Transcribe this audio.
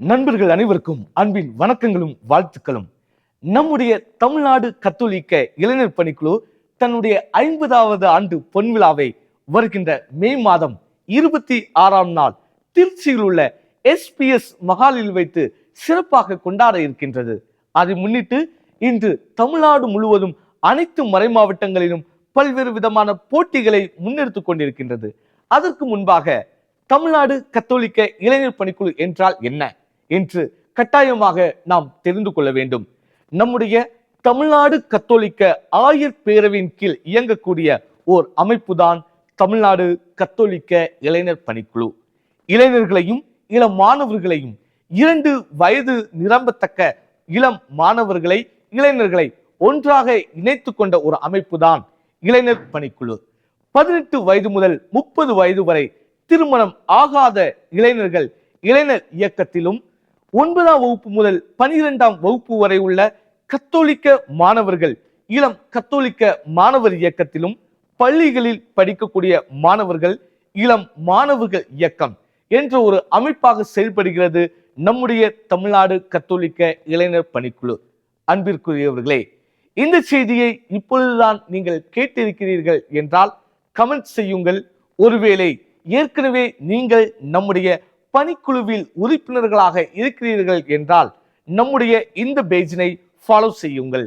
நண்பர்கள் அனைவருக்கும் அன்பின் வணக்கங்களும் வாழ்த்துக்களும். நம்முடைய தமிழ்நாடு கத்தோலிக்க இளைஞர் பணிக்குழு தன்னுடைய ஐம்பதாவது ஆண்டு பொன்விழாவை வருகின்ற மே மாதம் இருபத்தி ஆறாம் நாள் திருச்சியில் உள்ள எஸ்பிஎஸ் மகாலில் வைத்து சிறப்பாக கொண்டாட இருக்கின்றது. அதை முன்னிட்டு இன்று தமிழ்நாடு முழுவதும் அனைத்து மறைமாவட்டங்களிலும் பல்வேறு விதமான போட்டிகளை முன்னெடுத்து கொண்டிருக்கின்றது. அதற்கு முன்பாக தமிழ்நாடு கத்தோலிக்க இளைஞர் பணிக்குழு என்றால் என்ன? என்று கட்டாயமாக நாம் தெரிந்து கொள்ள வேண்டும். நம்முடைய தமிழ்நாடு கத்தோலிக்க ஆயர் பேரவையின் கீழ் இயங்கக்கூடிய ஓர் அமைப்புதான் தமிழ்நாடு கத்தோலிக்க இளைஞர் பணிக்குழு. இளைஞர்களையும் இளம் மாணவர்களையும் இரண்டு வயது நிரம்பத்தக்க இளம் மாணவர்களை இளைஞர்களை ஒன்றாக இணைத்து கொண்ட ஒரு அமைப்புதான் இளைஞர் பணிக்குழு. பதினெட்டு வயது முதல் முப்பது வயது வரை திருமணம் ஆகாத இளைஞர்கள் இளைஞர் இயக்கத்திலும் ஒன்பதாம் வகுப்பு முதல் பனிரெண்டாம் வகுப்பு வரை உள்ள கத்தோலிக்க மாணவர்கள் இளம் கத்தோலிக்க மாணவர் இயக்கத்திலும் பள்ளிகளில் படிக்கக்கூடிய மாணவர்கள் இளம் மாணவர்கள் இயக்கம் என்ற ஒரு அமைப்பாக செயல்படுகிறது நம்முடைய தமிழ்நாடு கத்தோலிக்க இளைஞர் பணிக்குழு. அன்பிற்குரியவர்களே இந்த செய்தியை இப்பொழுதுதான் நீங்கள் கேட்டிருக்கிறீர்கள் என்றால் கமெண்ட் செய்யுங்கள். ஒருவேளை ஏற்கனவே நீங்கள் நம்முடைய பணிக்குழுவில் உறுப்பினர்களாக இருக்கிறீர்கள் என்றால் நம்முடைய இந்த பேஜினை ஃபாலோ செய்யுங்கள்.